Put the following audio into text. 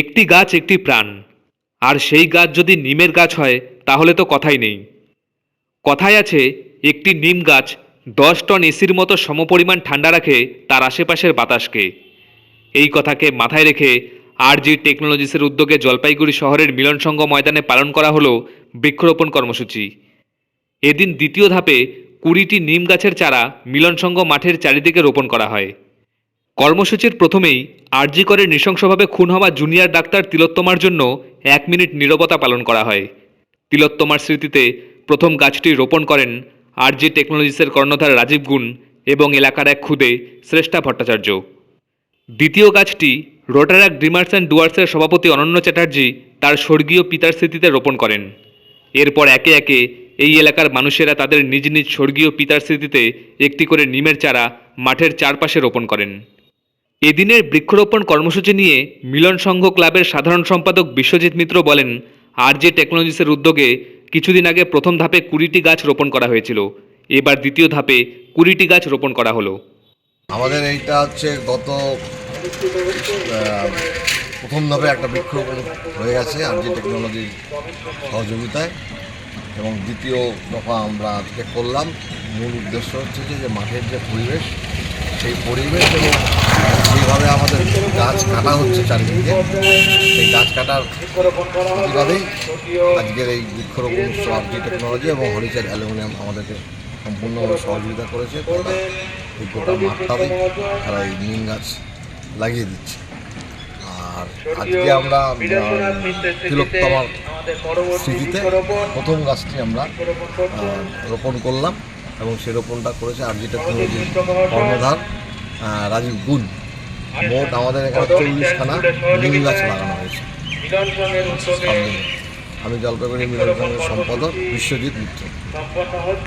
একটি গাছ একটি প্রাণ। আর সেই গাছ যদি নিমের গাছ হয়, তাহলে তো কথাই নেই। কথায় আছে, একটি নিম গাছ দশ টন এসির মতো সমপরিমাণ ঠান্ডা রাখে তার আশেপাশের বাতাসকে। এই কথাকে মাথায় রেখে আরজি টেকনোলজিসের উদ্যোগে জলপাইগুড়ি শহরের মিলনসংঘ ময়দানে পালন করা হলো বৃক্ষরোপণ কর্মসূচি। এদিন দ্বিতীয় ধাপে কুড়িটি নিম গাছের চারা মিলনসংঘ মাঠের চারিদিকে রোপণ করা হয়। কর্মসূচির প্রথমেই আরজি করে নৃশংসভাবে খুন হওয়া জুনিয়র ডাক্তার তিলোত্তমার জন্য এক মিনিট নীরবতা পালন করা হয়। তিলোত্তমার স্মৃতিতে প্রথম গাছটি রোপণ করেন আরজি টেকনোলজিসের কর্ণধার রাজীব গুণ এবং এলাকার এক খুদে শ্রেষ্ঠা ভট্টাচার্য। দ্বিতীয় গাছটি রোটারাক ড্রিমার্স অ্যান্ড ডুয়ার্সের সভাপতি অনন্য চ্যাটার্জি তার স্বর্গীয় পিতার স্মৃতিতে রোপণ করেন। এরপর একে একে এই এলাকার মানুষেরা তাদের নিজ নিজ স্বর্গীয় পিতার স্মৃতিতে একটি করে নিমের চারা মাঠের চারপাশে রোপণ করেন। এদিনের বৃক্ষরোপণ কর্মসূচি নিয়ে মিলন সংঘ ক্লাবের সাধারণ সম্পাদক বিশ্বজিৎ মিত্র বলেন, আর যে টেকনোলজিসের উদ্যোগে কিছুদিন আগে প্রথম ধাপে কুড়িটি গাছ রোপণ করা হয়েছিল, এবার দ্বিতীয় ধাপে কুড়িটি গাছ রোপণ করা হলো। আমাদের এইটা হচ্ছে গত প্রথম ধাপে একটা বৃক্ষরোপণ হয়ে গেছে আরজি টেকনোলজির সহযোগিতায় এবং দ্বিতীয় দফা আমরা আজকে করলাম। মূল উদ্দেশ্য হচ্ছে যে যে মাঠের যে পরিবেশ, সেই পরিবেশ এবং যেভাবে আমাদের গাছ কাটা হচ্ছে চারিদিকে, সেই গাছ কাটার প্রতিবাদেই আজকের এই বৃক্ষরোপণ আরজি টেকনোলজি এবং হরিচার অ্যালুমিনিয়াম আমাদেরকে সম্পূর্ণভাবে সহযোগিতা করেছে এই গোটা মাঠটাতে তারা এই নিম গাছ লাগিয়ে দিচ্ছে। আর আজকে আমরা তিলোত্তমার স্মৃতিতে প্রথম গাছটি আমরা রোপণ করলাম এবং সে রোপণটা করেছে আর যেটা কর্ণধার রাজীব গুণ। মোট আমাদের এখানে চল্লিশখানা নীল গাছ লাগানো হয়েছে। আমি জলপাইগুড়ি মিলন সম্পাদক বিশ্বজিৎ মিত্র।